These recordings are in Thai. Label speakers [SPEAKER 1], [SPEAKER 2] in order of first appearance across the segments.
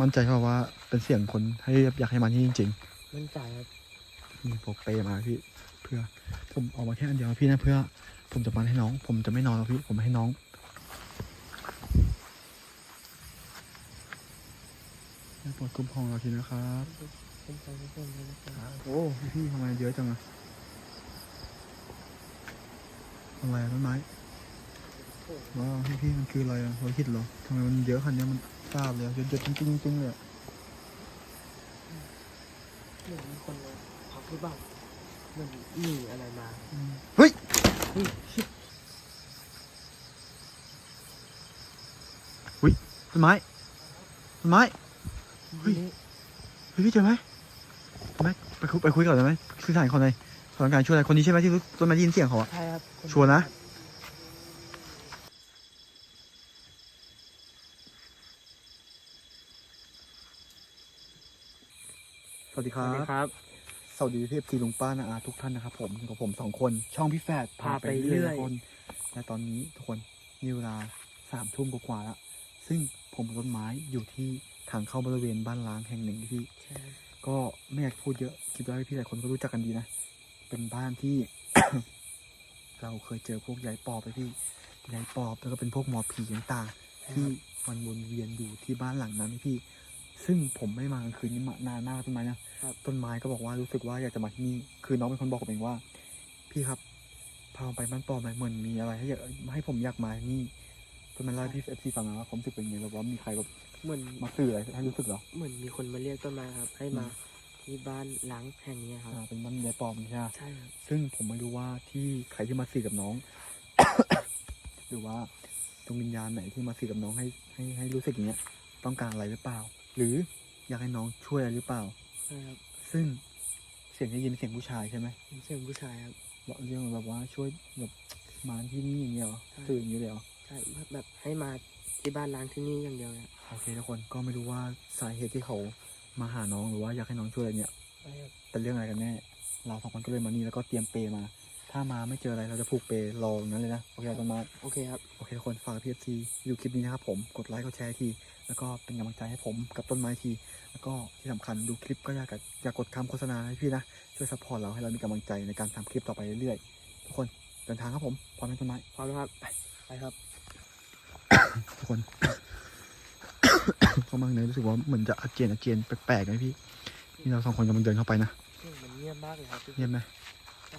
[SPEAKER 1] มั่นใจเพราะว่าเป็นเสียงคนให้อยากให้มาที่จริง
[SPEAKER 2] มั่นใจครับ
[SPEAKER 1] ๆนี่พกเปมาพี่เพื่อผมเออกมาแค่อันเดียวพี่นะเพื่อ ผมจะมาให้น้อง ผมจะไม่นอนหรอกพี่ผมให้น้องให้ปวดคุ้มครองเราทีนะครับ
[SPEAKER 2] มั่นใจทุกคนเลยนะครับ
[SPEAKER 1] โอ้พี่ทำไมเยอะจังอะอะไรอะต้นไม้ว้าวพี่พี่มันคืออะไรอะเราคิดเหรอทำไมมันเยอะขนาดเนี้ยมัน ทราบเลยอะเยอะๆจริงๆจริงๆเลยอะ
[SPEAKER 2] เหมือนมีคนมาพักหรือเปล่าเหมือนหนีอะไรมา
[SPEAKER 1] อืมเฮ้ย
[SPEAKER 2] เฮ้ย
[SPEAKER 1] ต้นไม้ต้นไม้ เฮ้ย
[SPEAKER 2] นี่
[SPEAKER 1] เฮ้ยพี่เจอไหมเจอไหมไปคุยไปคุยก่อนได้ไหมสื่อสารคนไหนสถานการณ์ช่วยอะไรคนนี้ใช่ไหมที่รู้ต้นไม้ได้ยินเสียงเขาอะ
[SPEAKER 2] ใช่ครับค
[SPEAKER 1] ชัวร์นะส วัสดีค
[SPEAKER 2] ส
[SPEAKER 1] รั
[SPEAKER 2] วัสดี
[SPEAKER 1] บ
[SPEAKER 2] ครับ
[SPEAKER 1] สวัสดีพี่ทีลุงป้านะอาทุกท่านนะครับผมอยู่กับผมสองคนช่องพี่แฝด
[SPEAKER 2] พาไปเรื่อย
[SPEAKER 1] ทุกคนและตอนนี้ทุกคนมีเวลาสามทุ่มกว่าๆแล้วซึ่งผมกับต้นไม้อยู่ที่ทางเข้าบริเวณบ้านล้างแห่งหนึ่งที่
[SPEAKER 2] ใช่ครับ
[SPEAKER 1] ก็ไม่อยากพูดเยอะคิดว่าพี่หลายคนก็รู้จักกันดีนะ เป็นบ้านที่ เราเคยเจอพวกยายปอบไปพี่ยายปอบแล้วก็เป็นพวกหมอผีต่างๆที่มันวนเวียนอยู่ที่บ้านหลังนั้นพี่ ซึ่งผมไม่ได้มากลางคืนนี้มานานมากต้นไม้นะครับ ต้นไม้ก็บอกว่ารู้สึกว่าอยากจะมาที่นี่คือน้องเป็นคนบอกผมเองว่า พี่ครับพาผมไปบ้านปอบหน่อยเหมือนมีอะไรให้อยากให้ผมอยากมาที่นี่ต้นไม้เล่าให้พี่เอฟซีฟังนะว่าความรู้สึกเป็นไงแบบว่ามีใครแบบ
[SPEAKER 2] เหมือน
[SPEAKER 1] มาสื่ออะไรให้รู้สึกเหรอ
[SPEAKER 2] เหมือนมีคนมาเรียกต้นไม้ครับ ให้มา
[SPEAKER 1] อืม
[SPEAKER 2] ที่บ้านล้างแห่งนี้ครับ
[SPEAKER 1] อ่าเป็นบ้านยายปอบใช่ไหม
[SPEAKER 2] ใช่ครับ
[SPEAKER 1] ซึ่งผมไม่รู้ว่าที่ใครที่มาสื่อกับน้อง หรือว่าดวงวิญญาณไหนที่มาสื่อกับน้องให้ให้ให้รู้สึกอย่างเงี้ย ต้องการอะไรหรือเปล่า หรืออยากให้น้องช่วยอะไรหรือเปล่า
[SPEAKER 2] ใช่ครับ
[SPEAKER 1] ซึ่งเสียงที่ยินเป็นเสียงผู้ชายใช่ไหม
[SPEAKER 2] เป็นเสียงผู้ชายครับ
[SPEAKER 1] บอกเรื่องแบบว่าช่วยแบบมาที่นี่อย่างเงี้ยเหรอ
[SPEAKER 2] ใช่
[SPEAKER 1] สื่ออย่างนี้เลยเหรอ
[SPEAKER 2] ใช่แบบให้มาที่บ้านล้างที่นี่อย่างเดียวเนี่ย
[SPEAKER 1] โอเคทุกคนก็ไม่รู้ว่าสาเหตุที่เขามาหาน้องหรือว่าอยากให้น้องช่วยอะไรเนี่ย
[SPEAKER 2] ใช่ครับ
[SPEAKER 1] เป็นเรื่องอะไรกันแน่เราสองคนก็เลยมานี่แล้วก็เตรียมเปรมา ถ้ามาไม่เจออะไรเราจะผูกเปรรออย่างนั้นเลยนะโอเคต้นไม้
[SPEAKER 2] โอเคครับ
[SPEAKER 1] โอเคทุกคนฝากพี่เอฟซีดูคลิปนี้นะครับผมกดไลค์กดแชร์ทีแล้วก็เป็นกำลังใจให้ผมกับต้นไม้ที แล้วก็ที่สำคัญดูคลิปก็อย่ากดอย่ากกดคำโฆษณาให้พี่นะ ช่วยซัพพอร์ตเราให้เรามีกำลังใจในการทำคลิปต่อไปเรื่อยๆ ทุกคนเดินทางครับผมพร้อมไหมต้นไม้
[SPEAKER 2] พร้อมแล้วครับไปไปครับ
[SPEAKER 1] ทุกคนเข้ามาข้างในรู้สึกว่าเหมือนจะอาเจียนอาเจียนแปลกๆนะพี่นี่เราสองคนกำลังเดินเข้าไปนะ
[SPEAKER 2] เสียงมันเงียบมากเลยครับทุกคน
[SPEAKER 1] เงียบไหม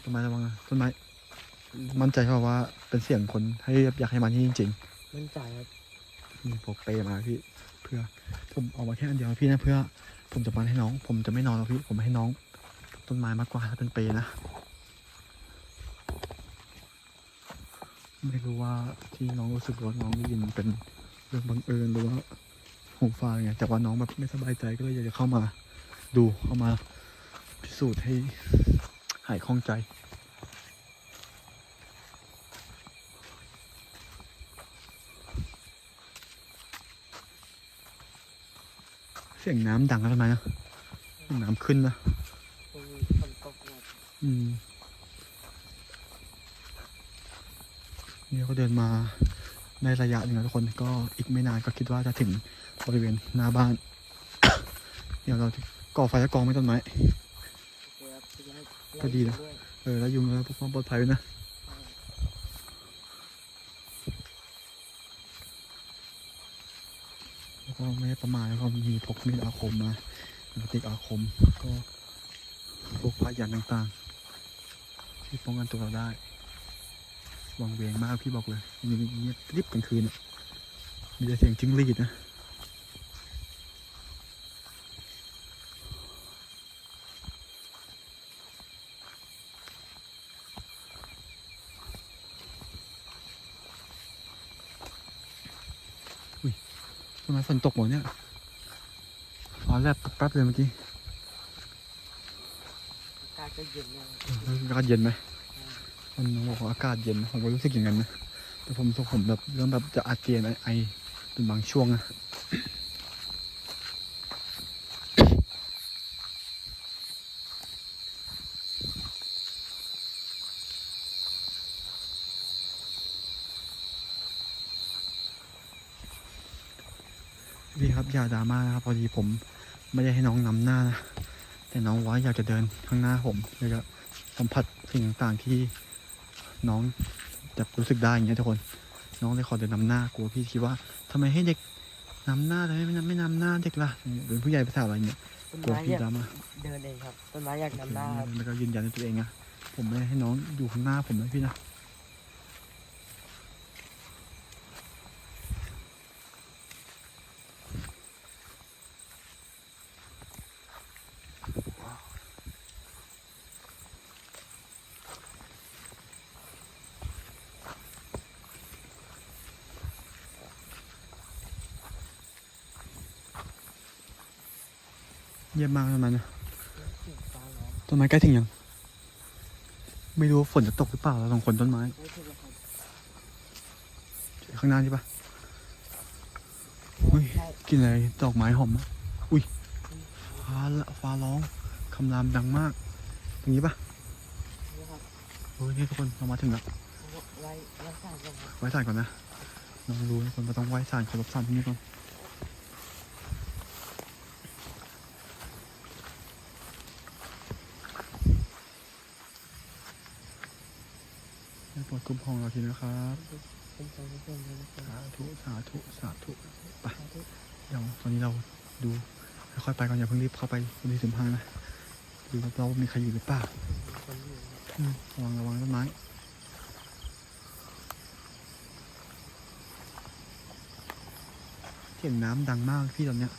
[SPEAKER 1] ต้นไม้ระวังนะต้นไม้มั่นใจเพราะว่าเป็นเสียงคนให้อยากให้มาที่จริงๆ
[SPEAKER 2] มั่นใจครับ
[SPEAKER 1] นี่พกเปมาพี่เพื่อผมเออกมาแค่อันเดียวพี่นะเพื่อ ผมจะมาให้น้อง ผมจะไม่นอนหรอกพี่ผมให้น้อง ต้นไม้มากกว่าถ้าเป็นเปนะไม่รู้ว่าที่น้องรู้สึกว่าน้องได้ยินเป็นเรื่องบังเอิญหรือว่าหูฟ้าไงแต่ว่าน้องแบบไม่สบายใจก็เลยอยากจะเข้ามา ดูเข้ามาพิสูจน์ให้หายข้องใจ เสียงน้ำดังแล้วทำไมนะน้ำขึ้นนะ
[SPEAKER 2] ตรงนี้ฝนตกหนัก
[SPEAKER 1] อืมนี่ก็เดินมาในระยะหนึ่งแล้วทุกคนก็อีกไม่นานก็คิดว่าจะถึงบริเวณหน้าบ้าน เดี๋ยวเราจะก่อไฟแล้วกองไม่ต้นไม้
[SPEAKER 2] โอเคครับจะให้
[SPEAKER 1] ก็ดีนะ
[SPEAKER 2] ด้วย
[SPEAKER 1] เออแล้วยุงแล้วพวกความปลอดภัยด้วยนะ ก็ไม่ได้ประมาแล้วก็มีพกมีดอาคมมาติอาคมก็พวกพยันต่างๆ ที่ป้องกันตัวเราได้วางเวงมากพี่บอกเลยมีเงียบกริบกลางคืนมีแต่เสียงจิ้งหรีดนะ ทำไมฝนตกหมดเนี่ยฟ้าแลบแป๊บเลยเมื่อกี้
[SPEAKER 2] อากาศเย็น
[SPEAKER 1] อากาศเย็นไหมมันบอกว่าอากาศเย็นผมก็รู้สึกอย่างนั้นนะแต่ผมสุขผมแบบเริ่มแบบจะอาเจียนไอไอเป็นบางช่วงนะนี่ครับ นะครับ อย่าดราม่านะครับ พอดีผมไม่ได้ให้น้องนำหน้านะ แต่น้องว่าอยากจะเดินข้างหน้าผมอยากจะสัมผัสสิ่งต่างๆที่น้องจะรู้สึกได้อย่างเงี้ยทุกคน น้องเลยขอเดินนำหน้ากลัวพี่คิดว่าทำไมให้เด็กนำหน้าทำไมไม่นำไม่นำหน้าเด็กล่ะเป็นผู้ใหญ่ภาษาอะไรเงี้ย
[SPEAKER 2] ต้น
[SPEAKER 1] กลัว
[SPEAKER 2] ไม้
[SPEAKER 1] พี่
[SPEAKER 2] อยาก
[SPEAKER 1] ดราม่า
[SPEAKER 2] เดินเองครับต้นไม้อยากนำหน้าครับ
[SPEAKER 1] แล้วก็ยืนยันในตัวเองนะผมไม่ให้น้องอยู่ข้างหน้าผมนะพี่นะ เยี่ยมมากเลยมันนะ
[SPEAKER 2] เสียงฟ้าร้อง
[SPEAKER 1] ต้นไม้ใกล้ถึงยัง ไม่รู้ว่าฝนจะตกหรือเปล่าเราสองคนต้นไม้
[SPEAKER 2] ไม่ใช่หรอกครับ
[SPEAKER 1] ข้างหน้าใช่ปะอุ้ย
[SPEAKER 2] ใช่
[SPEAKER 1] กลินอะไรดอกไม้หอมมากอุ้ยฟ้าละฟ้าร้องคำรามดังมากตรงนี้ปะ
[SPEAKER 2] นี่ครับ
[SPEAKER 1] โอ้ยนี่ทุกคนเรามาถึงแล้ว
[SPEAKER 2] ไว้ไว้สร้างกันครับ
[SPEAKER 1] ไหว้ศาลก่อนนะน้องรู้ทุกคนเราต้องไหว้ศาลเคารพศาลที่นี่ก่อน ให้โปรดคุ้มครองเราทีนะครับ
[SPEAKER 2] เป็นใจเป็นใจเป็นใจ
[SPEAKER 1] สาธุสาธุสาธุไปเดี๋ยวตอนนี้เราดูค่อยๆไปก่อนอย่าเพิ่งรีบเข้าไปบนที่สิมพังนะดูรอบๆว่ามีใครอยู่หรือเปล่า
[SPEAKER 2] คนอยู่ครับ
[SPEAKER 1] อืมระวังระวังต้นไม้เสียงน้ำดังมากพี่ตอนเนี้ย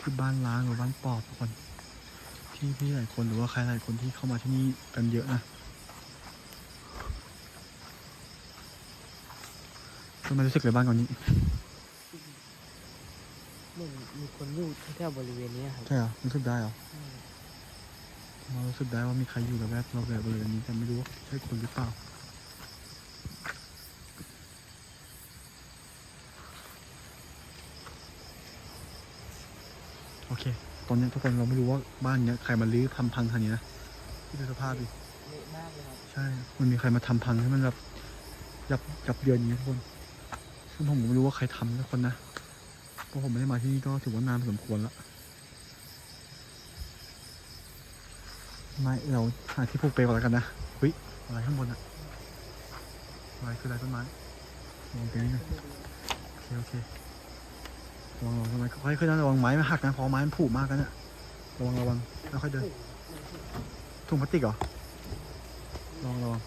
[SPEAKER 1] คือบ้านล้างหรือบ้านปอบทุกคนที่พี่หลายคนหรือว่าใครหลายคนที่เข้ามาที่นี่กันเยอะนะ ทำไมรู้สึกเลยบ้านก่อนนี้
[SPEAKER 2] เหมือนมีคนอยู่แถวๆบริเวณนี้ครับ
[SPEAKER 1] ใช่เหรอรู้สึกได้เหรอ
[SPEAKER 2] ใช่
[SPEAKER 1] มารู้สึกได้ว่ามีใครอยู่ระแวกเราแบบบริเวณนี้แต่ไม่รู้ว่าใช่คนหรือเปล่าโอเค ตอนนี้ทุกคนเราไม่รู้ว่าบ้านเนี้ยใครมาลื้อทำพังขนาดนี้นะที่ดูสภาพดิ
[SPEAKER 2] เละมากเลยครับ
[SPEAKER 1] ใช่ มันมีใครมาทำพังให้มันแบบยับยับเยินอย่างเงี้ยทุกคน ซึ่งผมไม่รู้ว่าใครทำทุกคนนะ เพราะผมไม่ได้มาที่นี่ก็ถือว่านานพอสมควรละไม่เราหาที่ผูกเปลก่อนแล้วกันนะเฮ้ยอะไรข้างบนอะอะไรคืออะไรต้นไม้ลองตรงนี้นะโอเคโอเคระวังระวังต้นไม้ค่อยๆขึ้นนะระวังไม้มันหักนะเพราะไม้มันผุมากกันเนี่ยระวังระวังแล้วค่อยเดินถุงพลาสติกเหรอระวังระวัง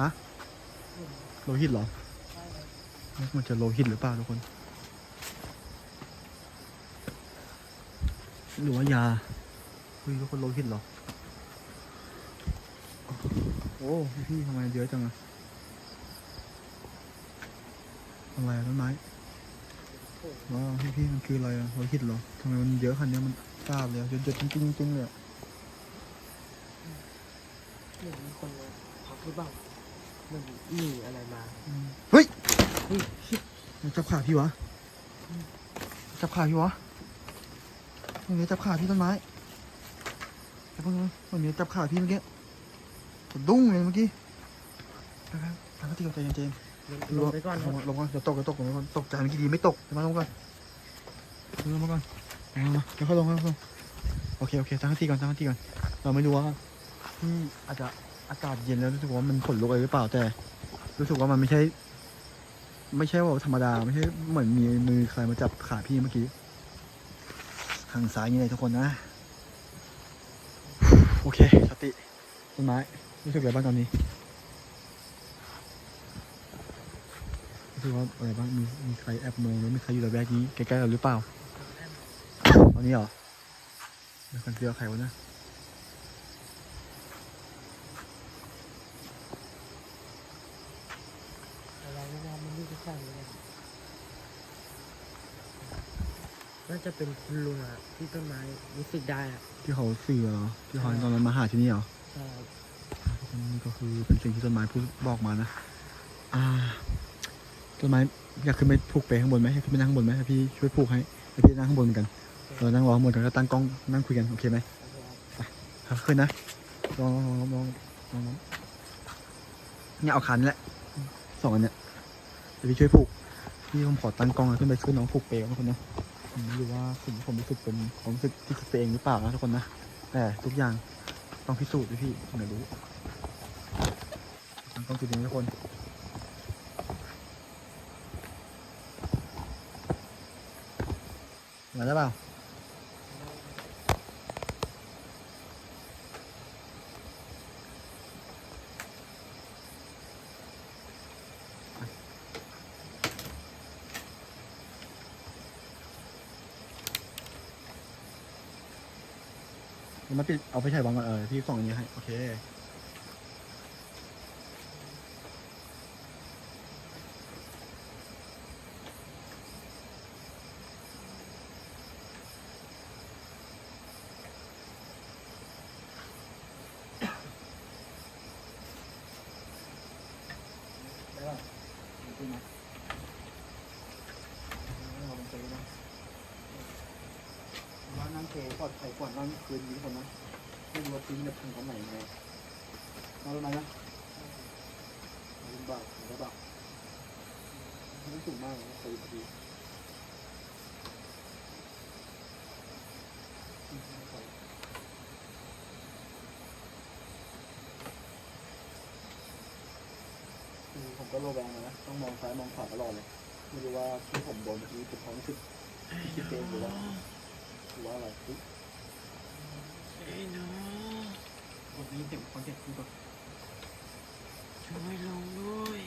[SPEAKER 1] ฮะโลหิตเหรอ มันจะโลหิตหรือเปล่าทุกคน หรือว่ายาเฮ้ยทุกคนโลหิตเหรอ โอ้พี่ทำไมเยอะจังอะอะไรต้นไม้
[SPEAKER 2] โอ้โห
[SPEAKER 1] ว้าวพี่พี่มันคืออะไรอะโลหิตเหรอทำไมมันเยอะขนาดนี้มันทราบเลยเยอะๆจริงๆเลย
[SPEAKER 2] เหมือนมีคนมาพักหรือเปล่า มือนหนีอะไรมา
[SPEAKER 1] อืมเฮ้ย
[SPEAKER 2] เฮ้ยชิบ
[SPEAKER 1] มันจับขาพี่วะจับขาพี่วะมันมีจับขาพี่ต้นไม้ไอ้พวกนี้มันมีจับขาพี่เมื่อกี้สะดุ้งเลยเมื่อกี้ไปไปไปก็ตีกับใจเย็นๆ
[SPEAKER 2] ลงไปก่อนค
[SPEAKER 1] ล
[SPEAKER 2] รับ
[SPEAKER 1] งลงก่อนเดี๋ยวตกเดี๋ยวตกลงไปก่อนตกใจเมื่อกี้ดีไม่ตกเดี๋ยวมาลงก่อนลงมาก่อนลงมาเดี๋ยวค่อยลงค่อยลงโอเคโอเคตั้งที่ก่อนตั้งที่ก่อนเราไม่รู้ว่าที่อาจจะ อากาศเย็นแล้วรู้สึกว่ามันขนลุกอะไรหรือเปล่าแต่ รู้สึกว่ามันไม่ใช่ ไม่ใช่ว่าธรรมดาไม่ใช่เหมือนมีมือใครมาจับขาพี่เมื่อกี้ทางซ้ายนี่เลยทุกคนนะ โอเค สติต้นไม้รู้สึกอะไรบ้างตอนนี้รู้สึกว่าอะไรบ้างมีมีใครแอบมองหรือมีใครอยู่ระแวกนี้ใกล้ๆเราหรือเปล่าตอนนี้เหรอไม่คนเดียวใครวะเนะ
[SPEAKER 2] อะไรไม่น่ามันนี่ก็ใช่เลยนะครับ น่าจะเป็นคุณลุงอะที่ต้นไม้รู้สึกได้อะ
[SPEAKER 1] ที่เขาสื่อเหรอที่เขาตอนนั้นมาหาที่นี่เหรอ
[SPEAKER 2] ใช่
[SPEAKER 1] นี่ก็คือเป็นสิ่งที่ต้นไม้พูดบอกมานะ อ่า ต้นไม้อยากขึ้นไปผูกเปข้างบนไหมให้ขึ้นไปนั่งข้างบนไหมให้พี่ช่วยผูกให้ให้พี่นั่งข้างบนเหมือนกันเรานั่งรอข้างบนกันแล้วตั้งกล้องนั่งคุยกันโอเคไหมครับขึ้นนะลองลองลองลองลองเนี่ยเอาขันแหละสองอันเนี้ยเดี๋ยวพี่ช่วยผูกพี่ผมขอตั้งกล้องขึ้นไปช่วยน้องผูกเปลวทุกคนนะ ผมไม่รู้ว่าสิ่งที่ผมรู้สึกเป็นผมรู้สึกที่คิดไปเองหรือเปล่านะทุกคนนะแต่ทุกอย่างต้องพิสูจน์ด้วยพี่ผมไม่รู้ต้องจุดนี้ทุกคนมาได้เปล่า มาปิดเอาไปใช้วางก่อนเออพี่ส่งอันนี้ให้ โอเค ได้ป่ะขึ้นมาเอาลงไปนะ ว่า นั่งเทอดภัยก่อนนอนคืนนี้คนนะไม่รู้ว่าทิ้งจะพังตรงไหนไงนอนตรงไหนนะลำบากลำบากไม่สูงมากนะเคยดีคือผมก็โลแวงนะต้องมองซ้ายมองขวาตลอดเลย ไม่รู้ว่าที่ผมโดนเมื่อกี้เป็นความรู้สึกที่คิดเองหรือว่า ว่าอะไรเฮ้ย
[SPEAKER 2] ไอ้หนู
[SPEAKER 1] ผมได้ยินเสียงคอนเซ็ปต์คือแบบ
[SPEAKER 2] ช่วยลงด้วย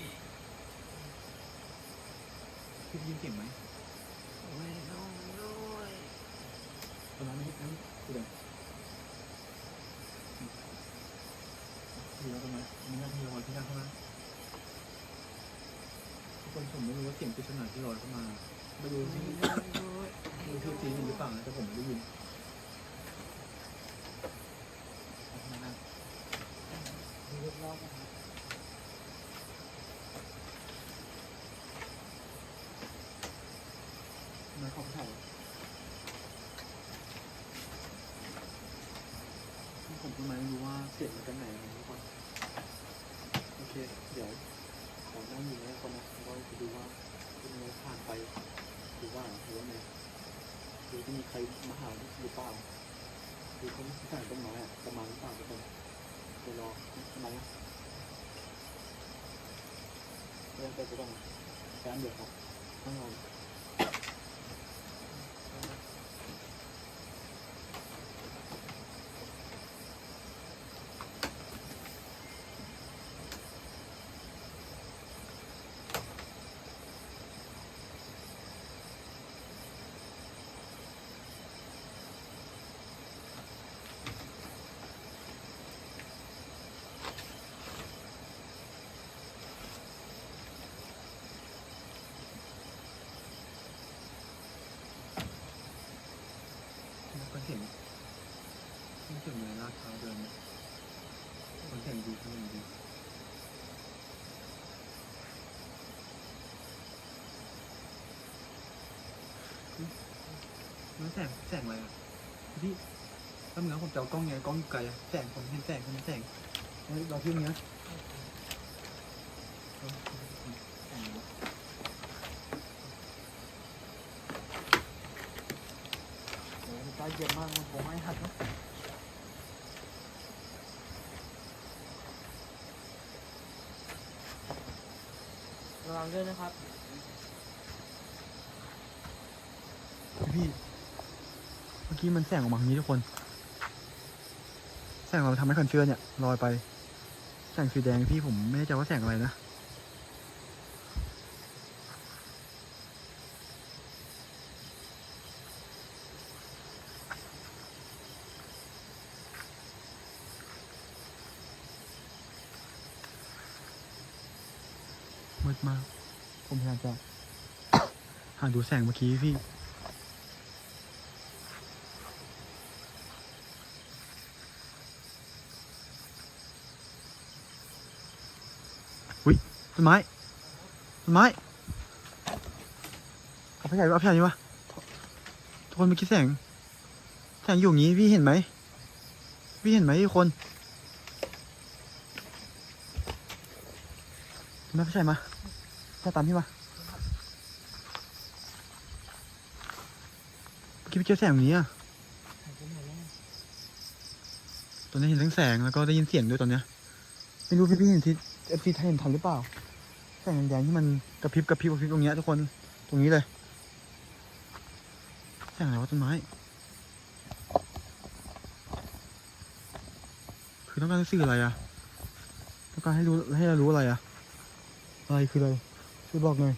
[SPEAKER 1] พี่ได้ยินเสียงไหม
[SPEAKER 2] ช่วยลงด้วย
[SPEAKER 1] ตอนนั้นไม่นั้นคือแบบคือแล้วตรงนั้นมีหน้าที่ลอยที่นั่งข้างล่างทุกคนผมไม่รู้ว่าเสียงปริศนาที่ลอยเข้ามาไม่รู้
[SPEAKER 2] ช่วย
[SPEAKER 1] ที่
[SPEAKER 2] ลงด้วย
[SPEAKER 1] ไม่รู้ที่จริงหรือเปล่านะแต่ผมไม่ได้ยินมานั่ง
[SPEAKER 2] มีรอบๆนะครับ
[SPEAKER 1] มาขอบถ่ายผมก็ไม่รู้ว่าเสียงมาจากไหนนะทุกคนโอเค เดี๋ยวขอนั่งอยู่นะคนนะเราจะดูว่าเป็นไงผ่านไปหรือว่าหรือว่าไง หรือจะมีใครมาหาหรือเปล่าหรือเขาไม่ใส่ต้นไม้อะประมาณหรือเปล่าทุกคนเดี๋ยวรอทำไมนะเรื่องไปจะต้องการเดือดครับต้องรอ แล้วก็เห็นที่จุดในลาดเท้าวเดินเนี่ยคนแต่งดีเขาอย่างดี แสงแสงอะไรอะพี่ถ้าเหมือนผมจะเอากล้องไงกล้องอยู่ไกลอะแสงผมเห็นแสงผมเห็นแสงเฮ้ยเราเที่ยวเนี้ยเออะไรวะโอ้โหใจเย็นมากมันคงไม่หัดนาะ
[SPEAKER 2] ระวังด้วยนะครับ
[SPEAKER 1] พี่ เมื่มันแสงออกมาทางนี้ทุกคน แสงเราทำให้คอนเชื่อเนี่ยลอยไป แสงสีแดงพี่ผมไม่แน่ใจว่าแสงอะไรนะ มืดมาก ผมพยายามจะ หาดูแสงเมื่อกี้พี่ อุ้ย ต้นไม้ต้นไม้เอาไปไหนเอาไปไหนวะทุกคนเมื่อกี้แสงแสงอยู่อย่างนี้พี่เห็นไหมพี่เห็นไหมทุกคนไม่ใช่มา
[SPEAKER 2] ไจะ
[SPEAKER 1] ตามพี่มาเมื่อกี้พี่เจอแสงนี้อะตอนนี้เห็นทั้งแสงแล้วก็ได้ยินเสียงด้วยตอนเนี้ยไม่รู้พี่พี่เห็นที่เอฟซีไทยเห็นทันหรือเปล่า แสงแดงที่มันกระพริบกระพริบกระพริบตรงนี้ทุกคนตรงนี้เลยแสงอะไรวะต้นไม้คือต้องการสื่ออะไรอะต้องการให้รู้ให้เรารู้อะไรอะอะไรคืออะไรช่วยบอกหน่อย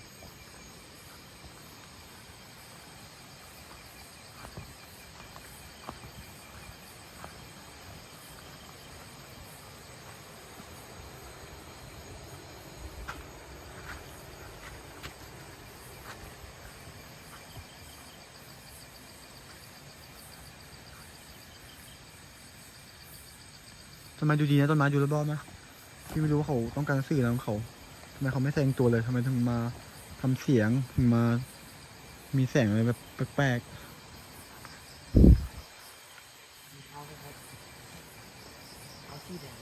[SPEAKER 1] นไม้ดูดีนะต้นไม้ดูรอบๆนะพี่ไม่รู้ว่าเขาต้องการสื่ออะไรของเขาทำไมเขาไม่แสดงตัวเลยทำไมถึงมาทำเสียงถึงมา มีแสงอะไรแบบแปลก
[SPEAKER 2] มีเท้าไหมครับเท้าที่แดง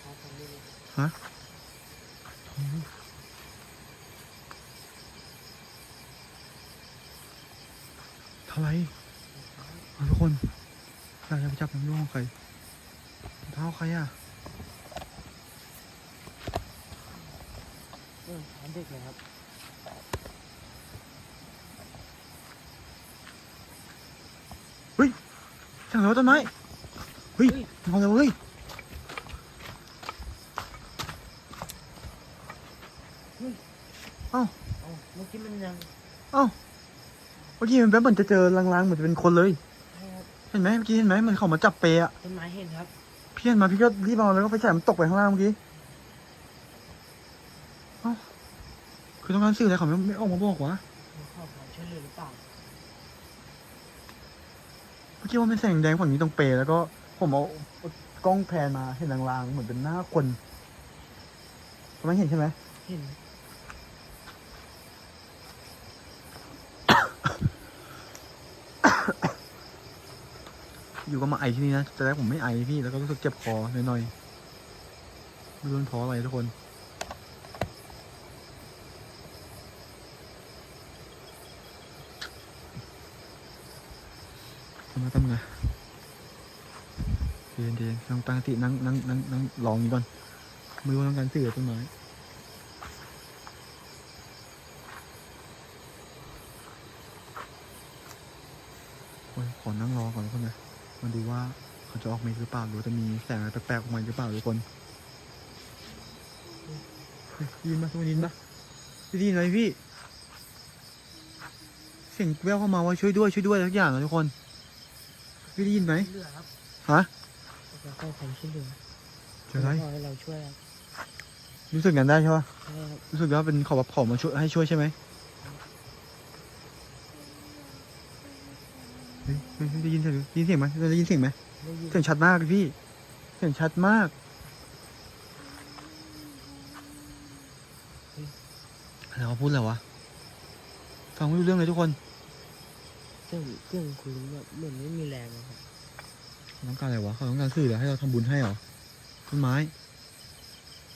[SPEAKER 2] เท้าทำไม่รู้
[SPEAKER 1] ๆฮะเท่าไหรเอาทุกคนอยากจะไปจับน้ำร่วงของ ใครเท้าใครอะ
[SPEAKER 2] เออเท้าเด็กเลยครับ
[SPEAKER 1] ช่างเหรอต้นไม้เฮ้ย
[SPEAKER 2] เฮ้ย
[SPEAKER 1] เอาเลยเว้ย
[SPEAKER 2] เอาเมื่อกี้มันยัง
[SPEAKER 1] เมื่อกี้มันแบบเหมือนจะเจอลางๆเหมือนจะเป็นคนเลย
[SPEAKER 2] ใช่ครับ
[SPEAKER 1] เห็นไหมเมื่อกี้เห็นไหมเหมันเขามาจับเปย์อะ
[SPEAKER 2] ต้นไม้เห็นครับ
[SPEAKER 1] พี่เห็นมาพี่ก็รีบเอาแล้วก็ไฟฉายมันตกไปข้างล่างเมื่อกี้เอ้าคือต้องการสื่ออะไรเขาไม่ไม่ออกมาบอกวะ
[SPEAKER 2] มีข้อความช่วยเหลือหรือเปล่า
[SPEAKER 1] เมื่อกี้ว่าเป็นแสงแดงฝั่งนี้ตรงเปย์แล้วก็ผมเอากล้องแพนมาเห็นลางๆเหมือนเป็นหน้าคนทำไมเห็นใช่ไหม
[SPEAKER 2] เห็น
[SPEAKER 1] อยู่ก็มาไอที่นี่นะแต่แรกผมไม่ไอพี่แล้วก็รู้สึกเจ็บคอหน่อยๆไม่รู้เป็นเพราะอะไรทุกคนทำไมตั้งไงเดียนเดียนลองตั้งสตินั่งนั่งนั่งนั่งลองนี้ก่อนไม่รู้ว่าต้องการสื่อต้นไม้โอ้ยขอนั่งรอก่อนคนนะ มาดูว่าเขาจะออกมาอีกหรือเปล่าหรือว่าจะมีแสงอะไรแปลกๆออกมาอีกหรือเปล่าทุกคนเฮ้ยได้ยินไหมทุกคนได้ยินปะได้ยินไหมพี่เสียงแววเข้ามาว่าช่วยด้วยช่วยด้วยทุกอย่างนะทุกคนพี่ได้ยินไหม
[SPEAKER 2] เหลือครับ
[SPEAKER 1] ฮะ
[SPEAKER 2] เราขอความช่วยเหลือ
[SPEAKER 1] เจออะไร
[SPEAKER 2] ขอให้เราช่วยครับ
[SPEAKER 1] รู้สึกกันได้ใช่ปะ
[SPEAKER 2] ใช่ครับ
[SPEAKER 1] รู้สึกว่าเป็นขอแบบขอมาช่วยให้ช่วยใช่ไหมเฮ้ยเฮ้ยเฮ้ย ได้ยินเสียงได้ยินเสียงไหมได้ยินเสียงไหม
[SPEAKER 2] ได้ยิน
[SPEAKER 1] เสียงชัดมากเลยพี่ เสียงชัดมากอะไรวะพูดอะไรวะฟังไม่รู้เรื่องเลยทุกคน
[SPEAKER 2] เสียงเสียงคุณแบบเหมือนไม่มีแรงนะครับ
[SPEAKER 1] เขาต้องการอะไรวะเขาต้องการสื่อเหรอให้เราทำบุญให้เหรอต้นไม้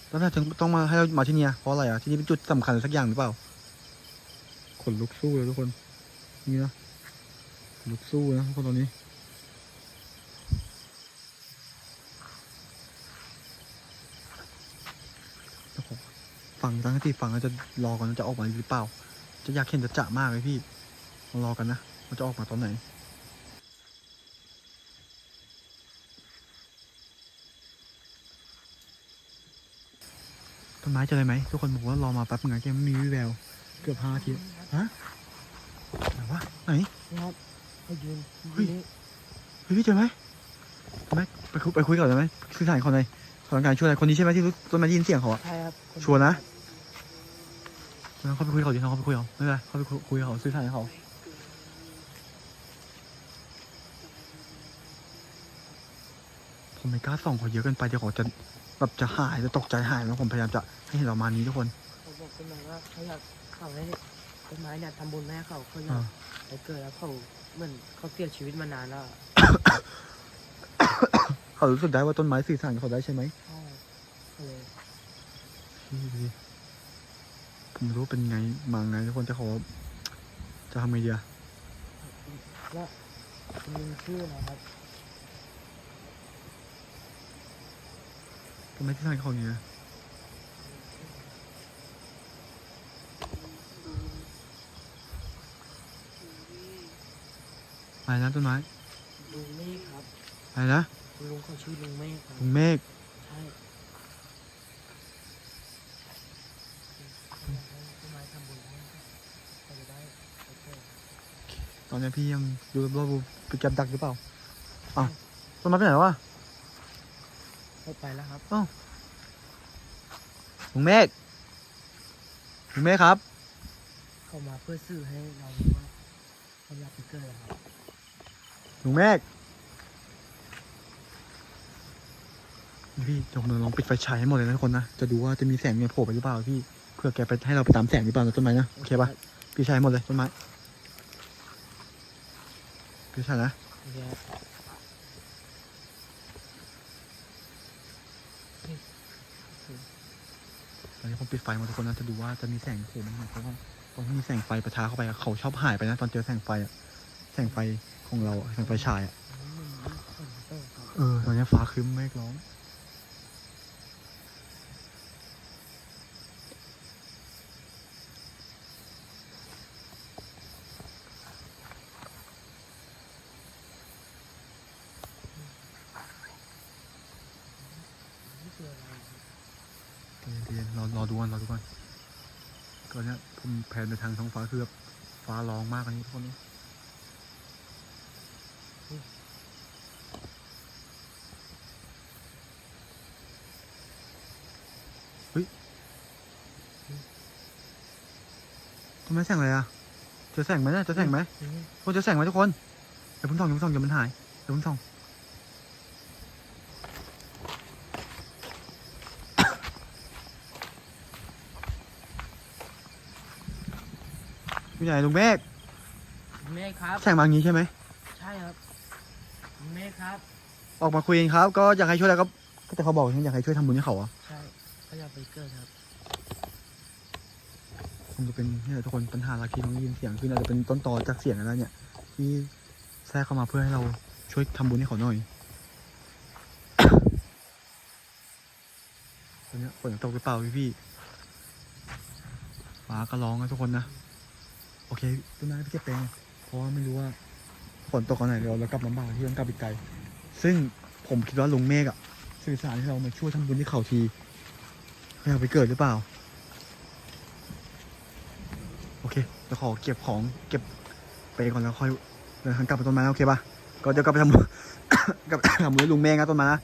[SPEAKER 1] แล้วถ้าจะต้องมาให้เรามาที่เนี่ยเพราะอะไรอะที่นี่เป็นจุดสำคัญสักอย่างหรือเปล่าขนลุกสู้เลยทุกคนนี่นะขน ลุกสู้นะทุกคนตอนนี้แล้วผมฟังตั้งสติฟังแล้วจะรอกันจะออกมาหรือเปล่า จะอยากเห็นจะจะมากเลยพี่มารอกันนะว่าจะออกมาตอนไหนต้นไม้เจออะไรไหมทุกคนบอกว่ารอมาแป๊บนึงนะแกไม่มีวี่แวว เกือบห้านาทีฮะไหนวะไหน
[SPEAKER 2] ครับ เขายืน
[SPEAKER 1] เฮ้ย
[SPEAKER 2] นี่
[SPEAKER 1] เฮ้ยพี่เจอไหมเห็นไหมไปคุยไปคุยก่อนได้ไหมสื่อสารคนไหนขอต้องการช่วยอะไรคนนี้ใช่ไหมที่รู้ต้นไม้ได้ยินเสียงเขาอะ
[SPEAKER 2] ใช่ครับค
[SPEAKER 1] ชัวร์นะ เราเข้าไปคุยกับเขาดิเราเข้าไปคุยกับเขาไม่เป็นไรเข้าไปคุยคุยกับเขาสื่อสารกับเขาผมไม่กล้าส่องเขาเยอะเกินไปเดี๋ยวเขาจะแบบจะหายจะตกใจหายแล้วผมพยายามจะให้เห็นเรามานี้ทุกคน
[SPEAKER 2] เขาบอกต้นไม้ว่าเขาอยากเขาให้ต้นไม้เนี่ยทำบุญให้เขาเขาอยา
[SPEAKER 1] อ่า
[SPEAKER 2] กไปเกิดแล้วเขา เหมือนเขาเสียชีวิตมานานแล้วอะ
[SPEAKER 1] เขารู้สึกได้ว่าต้นไม้สื่อสารกับเขาได้ใช่ไหม
[SPEAKER 2] ใช่ก็เลย
[SPEAKER 1] โอเคพี่ดูดิผมไม่รู้เป็นไงมาไงทุกคนจะขอจะทำไงดีอะ
[SPEAKER 2] แล้วคุณลุงชื่ออะไรครับ
[SPEAKER 1] ทำไมที่ทางเขาอย่างนี้นะ อะไรนะต้นไม้
[SPEAKER 2] ลุงเมฆครับ
[SPEAKER 1] อะไรนะ
[SPEAKER 2] คุณลุงเขาชื่อลุงเมฆครับ
[SPEAKER 1] ลุงเมฆ
[SPEAKER 2] ใช่ต้นไม้ทำบุญให้เขาจะได้ไปเกิด
[SPEAKER 1] ตอนนี้พี่ยังดูรอบๆไปจับดักหรือเปล่าอ้าวต้นไม้ไปไหนแล้ววะ
[SPEAKER 2] เข้าไปแล้วครับ
[SPEAKER 1] ลุงเมฆลุงเมฆครับ
[SPEAKER 2] เข้ามาเพื่อสื่อให้เรารู้ว่าเขาอยากไปเกิดครับ
[SPEAKER 1] ลุงเมฆพี่จงมือลองปิดไฟฉายให้หมดเลยนะทุกคนนะ จะดูว่าจะมีแสงเนี่ยโผล่ไปหรือเปล่าพี่ เพื่อแกไปให้เราไปตามแสงหรือเปล่านะต้นไม้นะ โอเคปะพี่ฉายให้หมดเลยต้นไม้ พี่ฉายนะ
[SPEAKER 2] โอเค
[SPEAKER 1] ตอนนี้ผมปิดไฟหมดทุกคนนะจะดูว่าจะมีแสงโผล่ไหมเพราะว่าตอนที่มีแสงไฟประทาเข้าไปเขาชอบหายไปนะ ตอนเจอแสงไฟอะแสงไฟ ของเราอะแสงไฟฉายอะ
[SPEAKER 2] อันนี้มันมีคนเตอร์ครับ
[SPEAKER 1] เออ ตอนนี้ฟ้าครึ้มเมฆร้อง
[SPEAKER 2] นี่คืออะไรครับ
[SPEAKER 1] เดี๋ยวๆรอรอดูกันรอดูกันตอนเนี้ยผมแผนไปทางท้องฟ้าคือแบบฟ้าร้องมากอันนี้ทุกคนนี้ ทำไมแสงอะไรอะเจอแสงไหมเนี่ยเจอแสงไหม
[SPEAKER 2] นี่
[SPEAKER 1] โอ้เจอแสงไหมทุกคนอย่าเพิ่งส่องอย่าเพิ่งส่องอย่ามันหายอย่าเพิ่งส่องผู้ใหญ่ลุงเมฆ
[SPEAKER 2] เมฆครับ
[SPEAKER 1] แสงมาอย่างนี้ใช่ไหม
[SPEAKER 2] ใช่ครับเมฆครับ
[SPEAKER 1] ออกมาคุยกันครับ ก็อยากให้ช่วยแล้วก็ก็แต่เขาบอกอยากให้ช่วยทำบุญให้เขาอะ
[SPEAKER 2] ใช่เขาอยากไปเกิดครับ
[SPEAKER 1] ค งจะเป็นนี่แหละทุกคนปัญหาหลักที่น้องได้ยินเสียงคืออาจจะเป็นต้นตอจากเสียงอะไรเนี่ย ที่แทรกเข้ามาเพื่อให้เราช่วยทำบุญให้เขาหน่อยตอนนี้ฝนตกหรือเปล่าพี่พี่ฟ้าก็ร้องนะทุกคนนะโอเคต้นไม้พี่เก็บแปลงเพราะว่าไม่รู้ว่าฝนตกตอนไหนเดี๋ยวเรากลับลำบากที่ต้องกลับอีกไกลซึ่งผมคิดว่าลุงเมฆอะสื่อสารให้เรามาช่วยทำบุญที่เขาทีให้เราไปเกิดหรือเปล่า เคเดี๋ยวขอเก็บของเก็บไปก่อนแล้วค่อยเดินทางกลับไปต้นไม้นะโอเคป่ะก็เดี๋ยวกลับไปทำ กลับไปทำมือลุงแม่งนะต้นไม้นะ